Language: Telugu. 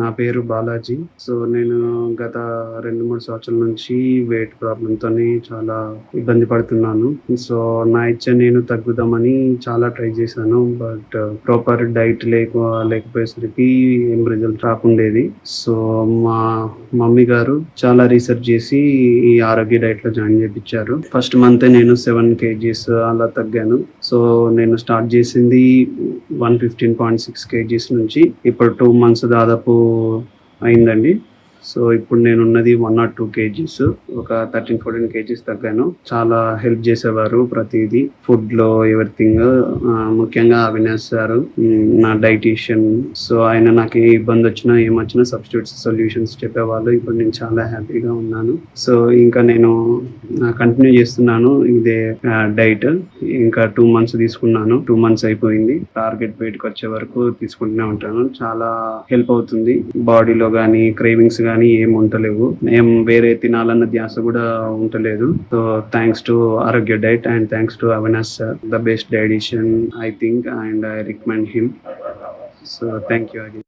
నా పేరు బాలాజీ. సో నేను గత రెండు మూడు సంవత్సరాల నుంచి వెయిట్ ప్రాబ్లంతో చాలా ఇబ్బంది పడుతున్నాను. సో నా ఇచ్చ నేను తగ్గుదామని చాలా ట్రై చేశాను. బట్ ప్రాపర్ డైట్ లేక లేకపోయేసరికి ఏం రిజల్ట్ రాకుండేది. సో మా మమ్మీ గారు చాలా రీసెర్చ్ చేసి ఈ ఆరోగ్య డైట్లో జాయిన్ చేయించారు ఫస్ట్ మంత్ నేను సెవెన్ కేజీస్ అలా తగ్గాను. సో నేను స్టార్ట్ చేసింది one fifteen point six kgs నుంచి. ఇప్పుడు టూ మంత్స్ దాదాపు అయిందండి. సో ఇప్పుడు నేను ఉన్నది వన్ నాట్ టూ కేజీస్ ఒక థర్టీన్ ఫోర్టీన్ కేజీస్ తగ్గాను. చాలా హెల్ప్ చేసేవారు ప్రతిదీ. ఫుడ్లో ఎవ్రీథింగ్ ముఖ్యంగా అవినాష్ సార్ నా డైటీషియన్. సో ఆయన నాకు ఏ ఇబ్బంది వచ్చినా ఏమొచ్చినా సబ్స్టిట్యూట్స్ సొల్యూషన్స్ చెప్పేవాళ్ళు. ఇప్పుడు నేను చాలా హ్యాపీగా ఉన్నాను. సో ఇంకా నేను కంటిన్యూ చేస్తున్నాను ఇదే డైట్. ఇంకా టూ మంత్స్ తీసుకున్నాను. టూ మంత్స్ అయిపోయింది. టార్గెట్ వెయిట్ వచ్చే వరకు తీసుకుంటూనే ఉంటాను. చాలా హెల్ప్ అవుతుంది. బాడీలో కానీ క్రేవింగ్స్ కానీ కానీ ఏం ఉండలేవు. ఏం వేరే తినాలన్న ధ్యాస కూడా ఉండలేదు. So thanks to Arogya diet and thanks to Avinash sir the best dietitian I think and I recommend him so thank you again